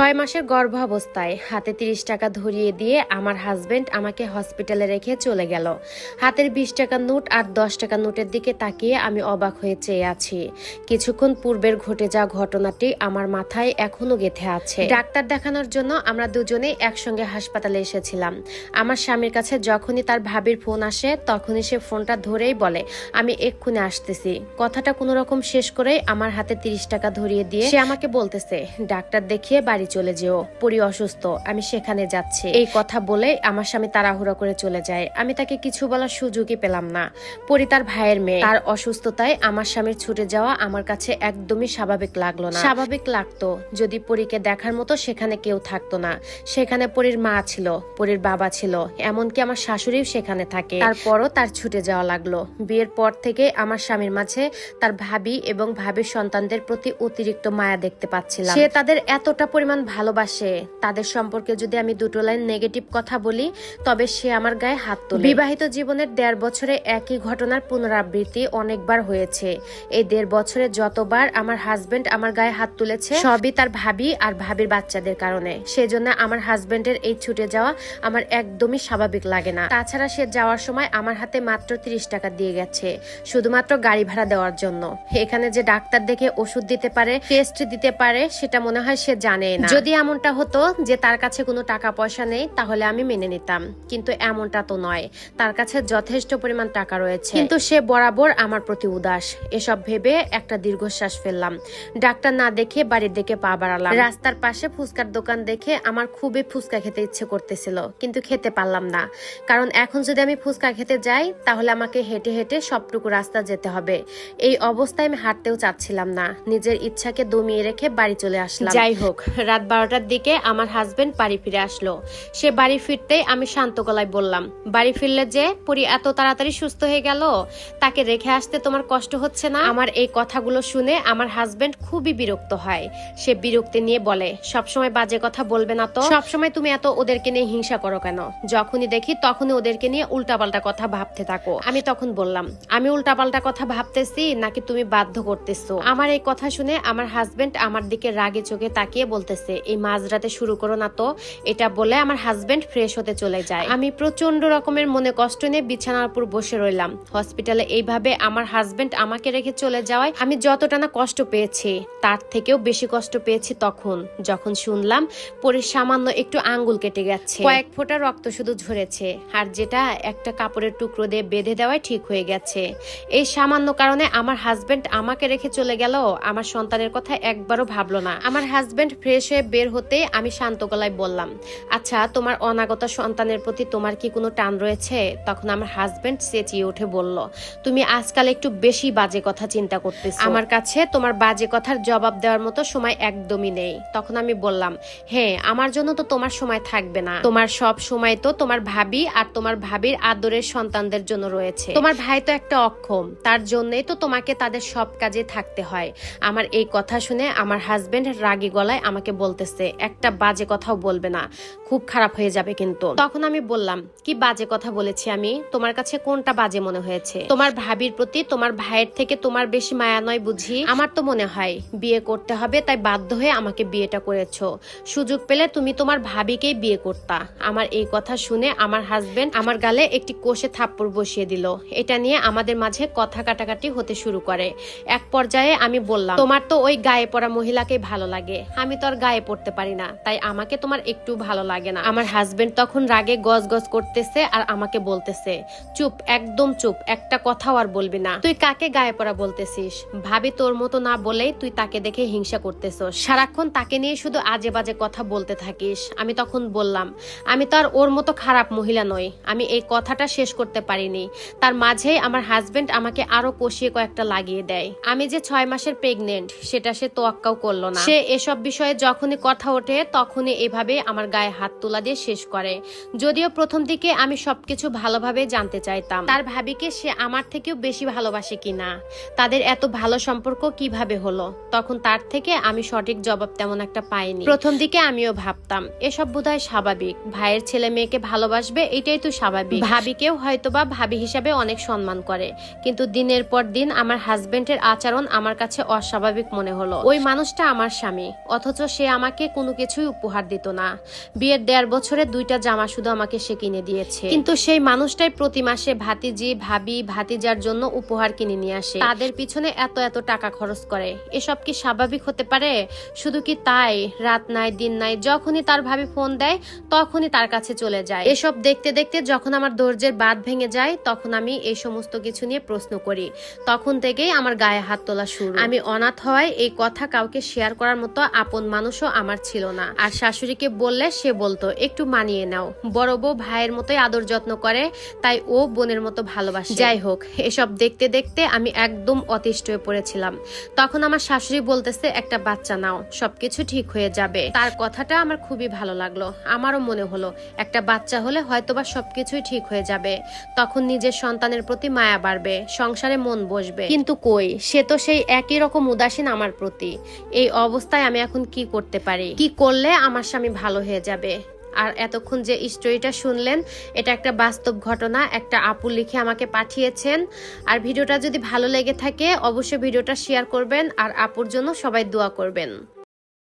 ছয় মাসের গর্ভাবস্থায় হাতে তিরিশ টাকা ধরিয়ে দিয়ে আমার হাজবেন্ড আমাকে হসপিটালে রেখে চলে গেল। হাতের বিশ টাকার নোট আর দশ টাকার নোটের দিকে তাকিয়ে আমি অবাক হয়ে চেয়ে আছি। কিছুক্ষণ পূর্বের ঘটে যাওয়া ঘটনাটি আমার মাথায় এখনও গেথে আছে। ডাক্তার দেখানোর জন্য আমরা দুজনেই একসঙ্গে হাসপাতালে এসেছিলাম। আমার স্বামীর কাছে যখনই তার ভাবির ফোন আসে, তখনই সে ফোনটা ধরেই বলে, আমি এক্ষুনি আসতেছি। কথাটা কোনো রকম শেষ করেই আমার হাতে তিরিশ টাকা ধরিয়ে দিয়ে সে আমাকে বলতেছে, ডাক্তার দেখিয়ে বাড়ি চলে যেও। পরি অসুস্থ, আমি সেখানে যাচ্ছি। এই কথা বলে আমার স্বামী তাড়াহুড়ো করে চলে যায়। আমি তাকে কিছু বলার সুযোগই পেলাম না। পরি তার ভাইয়ের মেয়ে। তার অসুস্থতায় আমার স্বামীর ছুটে যাওয়া আমার কাছে একদমই স্বাভাবিক লাগল না। স্বাভাবিক লাগতো, যদি পরীকে দেখার মতো সেখানে কেউ থাকতো না। সেখানে পরীর মা ছিল, পরীর বাবা ছিল, এমনকি আমার শাশুড়িও সেখানে থাকে। তারপরও তার ছুটে যাওয়া লাগল। বিয়ের পর থেকে আমার স্বামীর মাঝে তার ভাবি এবং ভাবির সন্তানদের প্রতি অতিরিক্ত মায়া দেখতে পাচ্ছিলাম। সে তাদের এতটা পরিমাণ ভালোবাসে, তাদের সম্পর্কে যদি আমি দুটো লাইন নেগেটিভ কথা বলি, তবে সে আমার গায়ে হাত তোলে। বিবাহিত জীবনের দেড় বছরে একই ঘটনার পুনরাবৃত্তি অনেকবার হয়েছে। এই দেড় বছরে যতবার আমার হাজবেন্ড আমার গায়ে হাত তুলেছে, সবই তার ভাবি আর ভাবির বাচ্চাদের কারণে। সেজন্য আমার হাজবেন্ডের এই ছুটে যাওয়া আমার একদমই স্বাভাবিক লাগে না। তাছাড়া সে যাওয়ার সময় আমার হাতে মাত্র তিরিশ টাকা দিয়ে গেছে, শুধুমাত্র গাড়ি ভাড়া দেওয়ার জন্য। এখানে যে ডাক্তার দেখে ওষুধ দিতে পারে টেস্ট দিতে পারে, সেটা মনে হয় সে জানে না। যদি এমনটা হতো যে তার কাছে কোনো টাকা পয়সা নেই তাহলে আমি মেনে নিতাম। কিন্তু এমনটা তো নয়। তার কাছে যথেষ্ট পরিমাণ টাকা রয়েছে। কিন্তু সে বরাবর আমার প্রতি উদাস। এসব ভেবে একটা দীর্ঘশ্বাস ফেললাম। ডাক্তার না দেখে বাড়ির দিকে পা বাড়ালাম। রাস্তার পাশে ফুচকার দোকান দেখে আমার খুবই ফুচকা খেতে ইচ্ছে করতেছিল কিন্তু খেতে পারলাম না। কারণ এখন যদি আমি ফুচকা খেতে যাই তাহলে আমাকে হেঁটে হেঁটে সবটুকু রাস্তা যেতে হবে। এই অবস্থায় আমি হাঁটতেও চাচ্ছিলাম না। নিজের ইচ্ছাকে দমিয়ে রেখে বাড়ি চলে আসলাম। যাই হোক রাত বারোটার দিকে আমার হাজবেন্ড বাড়ি ফিরে আসলো। সে বাড়ি ফিরতেই আমি শান্ত গলায় বললাম, বাড়ি ফিরলে যে পুরি এত তাড়াতাড়ি সুস্থ হয়ে গেল? তাকে রেখে আসতে তোমার কষ্ট হচ্ছে না? আমার এই কথাগুলো শুনে আমার হাজবেন্ড খুবই বিরক্ত হয়। সে বিরক্তি নিয়ে বলে সবসময় বাজে কথা বলবে না তো? সবসময় তুমি এত ওদেরকে নিয়ে হিংসা করো কেন? যখনই দেখি তখনই ওদেরকে নিয়ে উল্টাপাল্টা কথা ভাবতে থাকো। আমি তখন বললাম, আমি উল্টাপাল্টা কথা ভাবতেছি, নাকি তুমি বাধ্য করতেছো? আমার এই কথা শুনে আমার হাজবেন্ড আমার দিকে রাগে চোখে তাকিয়ে বলতেছে এই মাঝরাতে শুরু করো না তো। এটা বলে আমার হাজবেন্ড ফ্রেশ হতে চলে যায়। আমি প্রচণ্ড রকমের মনে কষ্ট নিয়ে বিছানার উপর বসে রইলাম। হসপিটালে এইভাবে আমার হাজবেন্ড আমাকে রেখে চলে যাওয়ায় আমি যতটা না কষ্ট পেয়েছি, তার থেকেও বেশি কষ্ট পেয়েছি তখন। যখন শুনলাম, পরে সামান্য একটু আঙ্গুল কেটে গেছে। কয়েক ফোঁটা রক্ত শুধু ঝরেছে, আর যেটা একটা কাপড়ের টুকরো দিয়ে বেঁধে দেওয়ায় ঠিক হয়ে গেছে। এই সামান্য কারণে আমার হাজবেন্ড আমাকে রেখে চলে গেল, আমার সন্তানের কথা একবারও ভাবলো না। আমার হাজবেন্ড ফ্রেশ হয়ে বের হতে আমি শান্ত গলায় বললাম আচ্ছা তোমার অনাগত সন্তানের প্রতি তোমার কি কোনো টান রয়েছে? তখন আমার হাজবেন্ড চেঁচিয়ে উঠে বলল তুমি আজকাল একটু বেশি বাজে কথা চিন্তা করতেছো। আমার কাছে তোমার বাজে কথার জবাব দেওয়ার মতো সময় একদমই নেই। তখন আমি বললাম হ্যাঁ আমার জন্য তো তোমার সময় থাকবে না। তোমার সব সময় তো তোমার ভাবি আর তোমার ভাবির আদরের সন্তানদের জন্য রয়েছে। তোমার ভাই তো একটা অক্ষম তার জন্যই তো তোমাকে তাদের সব কাজে থাকতে হয়। আমার এই কথা শুনে আমার হাজবেন্ড রাগী গলায় আমাকে বলতেছে, একটা বাজে কথাও বলবে না, খুব খারাপ হয়ে যাবে কিন্তু। তখন আমি বললাম, কি বাজে কথা বলেছি আমি? তোমার কাছে কোনটা বাজে মনে হয়েছে? তোমার ভাবির প্রতি, তোমার ভাইয়ের থেকে তোমার বেশি মায়া নয় বুঝি? আমার তো মনে হয়, বিয়ে করতে হবে, তাই বাধ্য হয়ে আমাকে বিয়েটা করেছ। সুযোগ পেলে তুমি তোমার ভাবিকেই বিয়ে করতা। আমার এই কথা শুনে আমার হাজবেন্ড আমার গালে একটি কোষে থাপ্পড় বসিয়ে দিল। এটা নিয়ে আমাদের মাঝে কথা কাটাকাটি হতে শুরু করে। এক পর্যায়ে আমি বললাম, তোমার তো ওই গায়ে পড়া মহিলাকে ভালো লাগে। আমি তো আর গায়ে পড়তে পারি না। তাই আমাকে তোমার একটু ভালো লাগে না। আমার হাজবেন্ড তখন রাগে গজ গজ করতেছে আর আমাকে বলতেছে, চুপ, একদম চুপ, একটা কথাও আর বলবি না। তুই কাকে গায়ে পড়া বলতেছিস? ভাবি তোর মতো না বলেই তুই তাকে দেখে হিংসা করতেছস। সারাক্ষণ তাকে নিয়ে শুধু আজে বাজে কথা বলতে থাকিস। আমি তখন বললাম, আমি তো আর ওর মতো খারাপ মহিলা নই। আমি এই কথাটা শেষ করতে পারিনি। তার মাঝেই আমার হাজবেন্ড আমাকে আরও কষিয়ে কয়েকটা লাগিয়ে দেয়। আমি যে ছয় মাসের প্রেগনেন্ট সেটা সে তোয়াক্কাও করল না। সে এসব বিষয়ে যখনই কথা ওঠে, তখনই এভাবে আমার গায়ে হাত তোলা দিয়ে শেষ করে। যদিও প্রথম দিকে আমি সবকিছু ভালোভাবে জানতে চাইতাম। তার ভাবিকে সে আমার থেকেও বেশি ভালোবাসে কিনা, তাদের এত ভালো সম্পর্ক কীভাবে হলো, তখন তার থেকে আমি সঠিক জবাব তেমন একটা পাইনি। প্রথম দিকে আমিও ভাবতাম, এসব বোধহয় স্বাভাবিক। ভাইয়ের ছেলে মেয়েকে ভালোবাসবে, এটাই তো স্বাভাবিক। ভাবিকেও হয়তোবা ভাবি হিসাবে অনেক সম্মান করে, কিন্তু দিনের পর দিন আমার হাজবেন্ডের আচরণ আমার কাছে অস্বাভাবিক মনে হলো। ওই মানুষটা আমার স্বামী, অথচ সে আমাকে কোনো কিছুই উপহার দিত না। বিয়ের দেড় বছরে দুইটা জামা শুধু আমাকে সে কিনে দিয়েছে। কিন্তু সেই মানুষটাই প্রতি মাসে ভাতিজি, ভাবি, ভাতিজার জন্য উপহার কিনে নিয়ে আসে। তাদের পিছনে এত এত টাকা খরচ করে। এসব কি স্বাভাবিক হতে পারে? শুধু কি তাই? রাত নাই, দিন নাই, যখনই তার ভাবি ফোন দেয়, তখনই তার কাছে চলে যায়। এসব দেখতে দেখতে যখন আমার ধৈর্যের বাদ ভেঙে যায়, তখন আমি এই সমস্ত কিছু নিয়ে প্রশ্ন করি। তখন থেকেই আমার গায়ে হাত তোলা শুরু। আমি অনাথ হওয়ায় এই কথা কাউকে শেয়ার করার মতো আপন মানুষও আমার ছিল না। আর শাশুড়িকে বললে সে বলতো, একটু মানিয়ে নাও। বড় বউ ভাইয়ের মতোই আদর যত্ন করে, তাই ও বোনের মতো ভালোবাসে। যাই হোক, এসব দেখতে দেখতে আমি একদম অতিষ্ঠ হয়ে পড়েছিলাম। তখন আমার শাশুড়ি বলতেছে, একটা বাচ্চা নাও, সবকিছু ঠিক হয়ে যাবে। তার কথাটা আমার খুবই ভালো লাগল। আমারও মনে হলো, একটা বাচ্চা হলে হয়তোবা সবকিছুই ঠিক হয়ে যাবে। তখন নিজের সন্তানের প্রতি মায়া বাড়বে, সংসারে মন বসবে। কিন্তু কই, সে তো সেই একই রকম উদাসীন আমার প্রতি। এই অবস্থায় আমি এখন কি করতে পারি। কি করলে আমার স্বামী ভালো হয়ে যাবে? আর এতক্ষণ যে স্টোরিটা শুনলেন, এটা একটা বাস্তব ঘটনা, একটা আপু লিখে আমাকে পাঠিয়েছেন। আর ভিডিওটা যদি ভালো লেগে থাকে, অবশ্যই ভিডিওটা শেয়ার করবেন, আর আপুর জন্য সবাই দোয়া করবেন।